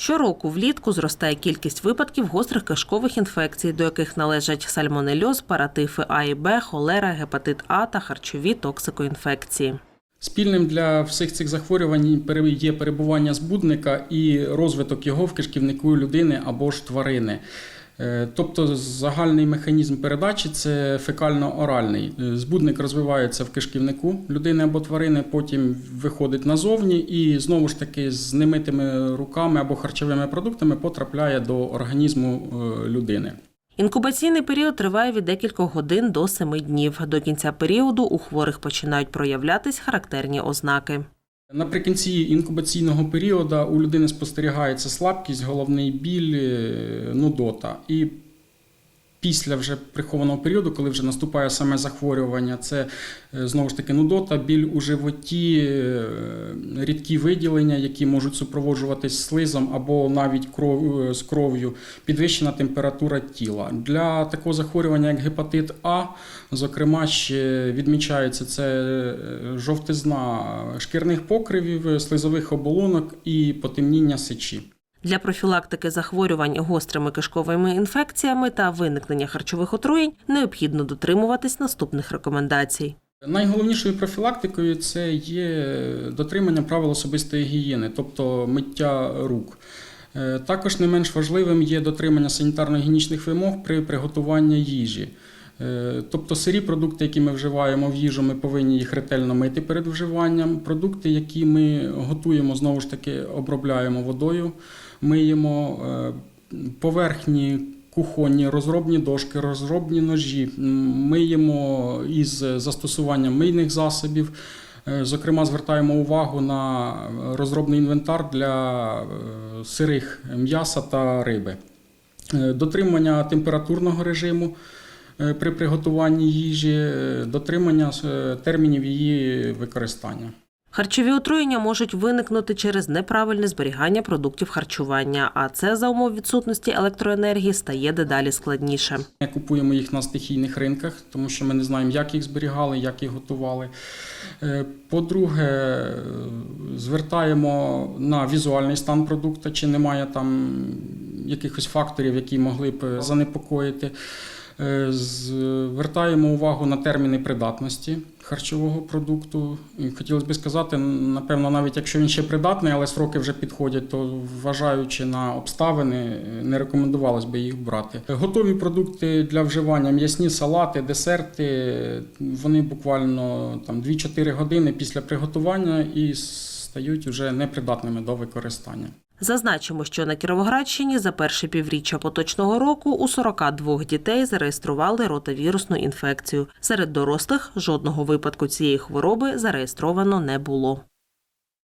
Щороку влітку зростає кількість випадків гострих кишкових інфекцій, до яких належать сальмонельоз, паратифи А і Б, холера, гепатит А та харчові токсикоінфекції. Спільним для всіх цих захворювань є перебування збудника і розвиток його в кишківнику людини або ж тварини. Е, Тобто загальний механізм передачі це фекально-оральний. Е, Збудник розвивається в кишківнику людини або тварини, потім виходить назовні і знову ж таки з немитими руками або харчовими продуктами потрапляє до організму е, людини. Інкубаційний період триває від декількох годин до семи днів. До кінця періоду у хворих починають проявлятись характерні ознаки. Наприкінці інкубаційного періоду у людини спостерігається слабкість, головний біль, е, нудота. І після вже прихованого періоду, коли вже наступає саме захворювання, це е, знову ж таки нудота, біль у животі, е, рідкі виділення, які можуть супроводжуватись слизом або навіть кров, е, з кров'ю, підвищена температура тіла. Для такого захворювання, як гепатит А, зокрема, ще відмічається це жовтизна шкірних покривів, слизових оболонок і потемніння сечі. Для профілактики захворювань гострими кишковими інфекціями та виникнення харчових отруєнь необхідно дотримуватись наступних рекомендацій. Найголовнішою профілактикою це є дотримання правил особистої гігієни, тобто миття рук. Е, Також не менш важливим є дотримання санітарно-гігієнічних вимог при приготуванні їжі. Е, Тобто сирі продукти, які ми вживаємо в їжу, ми повинні їх ретельно мити перед вживанням. Продукти, які ми готуємо, знову ж таки обробляємо водою, миємо е, поверхні кухонні, розробні дошки, розробні ножі. Миємо із застосуванням мийних засобів. Е, Зокрема, звертаємо увагу на розробний інвентар для сирих м'яса та риби. Дотримання температурного режиму при приготуванні їжі, е, дотримання е, термінів її використання. Харчові отруєння можуть виникнути через неправильне зберігання продуктів харчування, а це за умов відсутності електроенергії стає дедалі складніше. Ми купуємо їх на стихійних ринках, тому що ми не знаємо, як їх зберігали, як їх готували. Е, По-друге, е, звертаємо на візуальний стан продукту, чи немає там якихось факторів, які могли б занепокоїти. Е, Звертаємо увагу на терміни придатності харчового продукту. І хотілося б сказати, напевно, навіть якщо він ще придатний, але сроки вже підходять, то вважаючи на обставини, не рекомендувалось би їх брати. Готові продукти для вживання, м'ясні салати, десерти, вони буквально там 2-4 години після приготування і стають вже непридатними до використання. Зазначимо, що на Кіровоградщині за перше півріччя поточного року у 42 дітей зареєстрували ротавірусну інфекцію. Серед дорослих жодного випадку цієї хвороби зареєстровано не було.